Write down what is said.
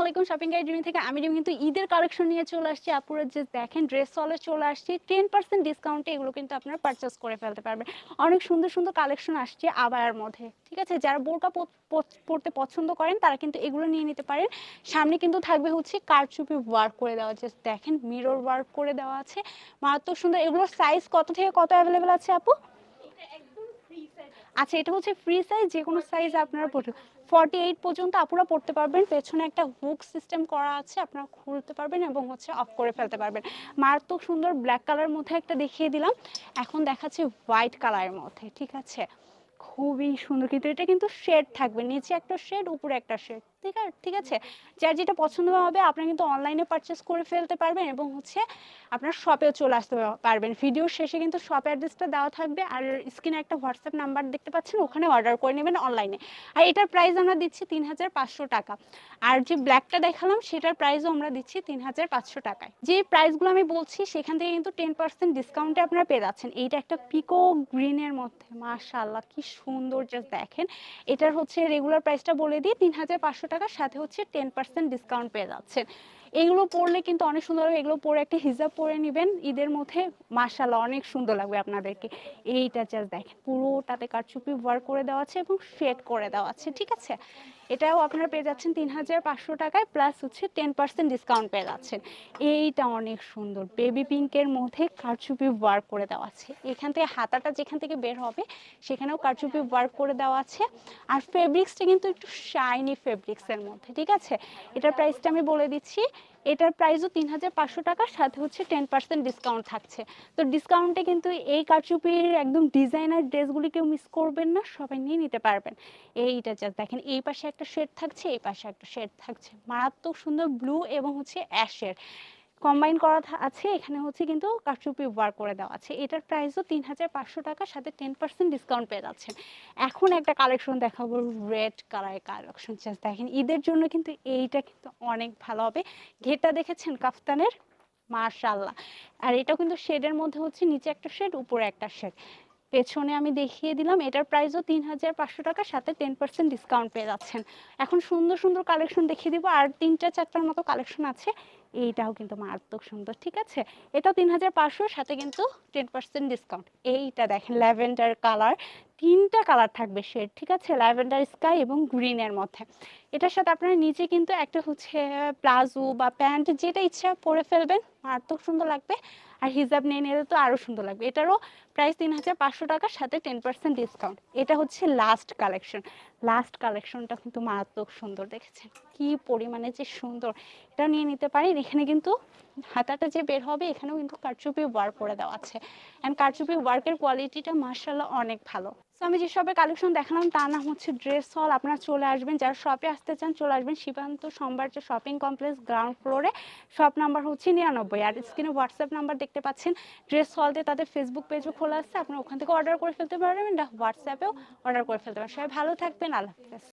আলাইকুম shopping guide Rimi থেকে। আমি রিমি কিন্তু ঈদের কালেকশন নিয়ে চলে আসছি। আপুরা যে দেখেন ড্রেস চলে চলে আসছি। টেন পার্সেন্ট ডিসকাউন্টে এগুলো কিন্তু আপনারা পারচেস করে ফেলতে পারবেন। অনেক সুন্দর সুন্দর কালেকশন আসছে আবায়ের মধ্যে। ঠিক আছে? যারা বোরকা পর- পর- পরতে পছন্দ করেন, তারা কিন্তু এগুলো নিয়ে নিতে পারেন। সামনে কিন্তু থাকবে হচ্ছে কারচুপি ওয়ার্ক করে দেওয়া। আছে দেখেন মিরর ওয়ার্ক করে দেওয়া আছে। মারাত্মক সুন্দর। এগুলোর সাইজ কত থেকে কত অ্যাভেলেবেল আছে আপু? আচ্ছা এটা হচ্ছে ফ্রি সাইজ যে কোনো সাইজ আপনারা পড়তে ফর্টি এইট পর্যন্ত আপনারা পড়তে পারবেন। পেছনে একটা হুক সিস্টেম করা আছে আপনারা খুলতে পারবেন এবং হচ্ছে অফ করে ফেলতে পারবেন। মারাত্মক সুন্দর ব্ল্যাক কালার মধ্যে একটা দেখিয়ে দিলাম। এখন দেখাচ্ছি হোয়াইট কালারের মধ্যে ঠিক আছে? খুবই সুন্দর কিন্তু এটা কিন্তু শেড থাকবে। নিচে একটা শেড উপরে একটা শেড ঠিক আছে ঠিক আছে? যার যেটা পছন্দ হবে, আপনারা কিন্তু অনলাইনে পারচেস করে ফেলতে পারবেন এবং হচ্ছে আপনার শপেও চলে আসতে পারবেন। ভিডিওর শেষে কিন্তু শপ অ্যাড্রেসটা দেওয়া থাকবে আর স্ক্রিনে একটা হোয়াটসঅ্যাপ নাম্বার দেখতে পাচ্ছেন, ওখানে অর্ডার করে নেবেন অনলাইনে আর এটার প্রাইস আমরা দিচ্ছি তিন হাজার পাঁচশো টাকা। আর যে ব্ল্যাকটা দেখালাম, সেটার প্রাইসও আমরা দিচ্ছি তিন হাজার পাঁচশো টাকায়। যে প্রাইসগুলো আমি বলছি, সেখান থেকে কিন্তু টেন পার্সেন্ট ডিসকাউন্টে আপনারা পেয়ে যাচ্ছেন। এইটা একটা পিকো গ্রিনের মধ্যে মাশাল্লাহ কি সুন্দর জাস্ট দেখেন। এটার হচ্ছে রেগুলার প্রাইসটা বলে দিই তিন হাজার পাঁচশো টাকার সাথে হচ্ছে টেন পার্সেন্ট ডিসকাউন্ট পেয়ে যাচ্ছেন। এগুলো পরলে কিন্তু অনেক সুন্দর হবে এগুলো পরে একটা হিজাব পরে নেবেন। ঈদের মধ্যে মাশাল্লাহ অনেক সুন্দর লাগবে আপনাদেরকে। এইটা জাস্ট দেখেন পুরোটাতে কারচুপি ওয়ার্ক করে দেওয়া আছে এবং শেড করে দেওয়া আছে ঠিক আছে? এটাও আপনারা পেয়ে যাচ্ছেন তিন হাজার পাঁচশো টাকায় প্লাস হচ্ছে টেন পার্সেন্ট ডিসকাউন্ট পেয়ে যাচ্ছেন। এইটা অনেক সুন্দর। বেবি পিঙ্কের মধ্যে কারচুপি ওয়ার্ক করে দেওয়া আছে। এখান থেকে হাতাটা যেখান থেকে বের হবে সেখানেও কারচুপি ওয়ার্ক করে দেওয়া আছে। আর ফেব্রিক্সটা কিন্তু একটু শাইনি ফেব্রিক্সের মধ্যে ঠিক আছে? এটার প্রাইসটা আমি বলে দিচ্ছি এটার প্রাইসও তিন হাজার পাঁচশো টাকার, সাথে হচ্ছে টেন পার্সেন্ট ডিসকাউন্ট থাকছে। তো ডিসকাউন্টে কিন্তু এই কারচুপির একদম ডিজাইনার ড্রেসগুলি কেউ মিস করবেন না, সবাই নিয়ে নিতে পারবেন। এইটা জাস্ট দেখেন, এই পাশে একটা শেড থাকছে, এই পাশে একটা শেড থাকছে। মারাত্মক সুন্দর ব্লু এবং হচ্ছে অ্যাশের কম্বাইন করা আছে, এখানে হচ্ছে কিন্তু কারচুপি ওয়ার্ক করে দেওয়া আছে। এটার প্রাইসও তিন হাজার পাঁচশো টাকার সাথে টেন পার্সেন্ট ডিসকাউন্ট পেয়ে যাচ্ছেন। এখন একটা কালেকশন দেখাবো রেড কালারের কালেকশন জাস্ট দেখেন, ঈদের জন্য কিন্তু এইটা কিন্তু অনেক ভালো হবে। ঘেরটা দেখেছেন? কাফতানের? মার্শাল্লাহ আর এটা কিন্তু শেডের মধ্যে হচ্ছে নিচে একটা শেড উপরে একটা শেড পেছনে আমি দেখিয়ে দিলাম, এটার প্রাইসও তিন হাজার পাঁচশো টাকার সাথে টেন পার্সেন্ট ডিসকাউন্ট পেয়ে যাচ্ছেন। এখন সুন্দর সুন্দর কালেকশন দেখিয়ে দিব। আর তিনটা, চারটার মতো কালেকশন আছে। এইটাও কিন্তু মারাত্মক সুন্দর, ঠিক আছে? এটা তিন হাজার পাঁচশো, সাথে কিন্তু টেন পার্সেন্ট ডিসকাউন্ট এইটা দেখেন, ল্যাভেন্ডার কালার। তিনটা কালার থাকবে শেড, ঠিক আছে? ল্যাভেন্ডার স্কাই এবং গ্রিনের মধ্যে। এটার সাথে আপনারা নিচে কিন্তু একটা হচ্ছে প্লাজো বা প্যান্ট যেটা ইচ্ছা পরে ফেলবেন, মারাত্মক সুন্দর লাগবে। আর হিজাব নিয়ে নিলে তো আরও সুন্দর লাগবে। এটারও প্রাইস তিন হাজার পাঁচশো টাকার সাথে টেন পার্সেন্ট ডিসকাউন্ট এটা হচ্ছে লাস্ট কালেকশন লাস্ট কালেকশনটা কিন্তু মারাত্মক সুন্দর, দেখেছেন? কি পরিমাণে যে সুন্দর। এটা নিয়ে নিতে পারেন। এখানে কিন্তু হাতাটা যে বের হবে, এখানেও কিন্তু কারচুপি ওয়ার্ক করে দেওয়া আছে। অ্যান্ড কারচুপি ওয়ার্কের কোয়ালিটিটা মার্শাল্লাহ অনেক ভালো। তো আমি যে শপে কালেকশন দেখালাম, তার নাম হচ্ছে ড্রেস হল আপনারা চলে আসবেন, যারা শপে আসতে চান, চলে আসবেন শিবান্ত সোমবার যে শপিং কমপ্লেক্স গ্রাউন্ড ফ্লোরে শপ নাম্বার হচ্ছে নিরানব্বই। আর স্ক্রিনে হোয়াটসঅ্যাপ নাম্বার দেখতে পাচ্ছেন ড্রেস হলতে তাদের ফেসবুক পেজও খোলা আছে। আপনারা ওখান থেকে অর্ডার করে ফেলতে পারবেন হোয়াটসঅ্যাপেও অর্ডার করে ফেলতে পারেন সবাই ভালো থাকবেন, আল্লাহ হাফেজ।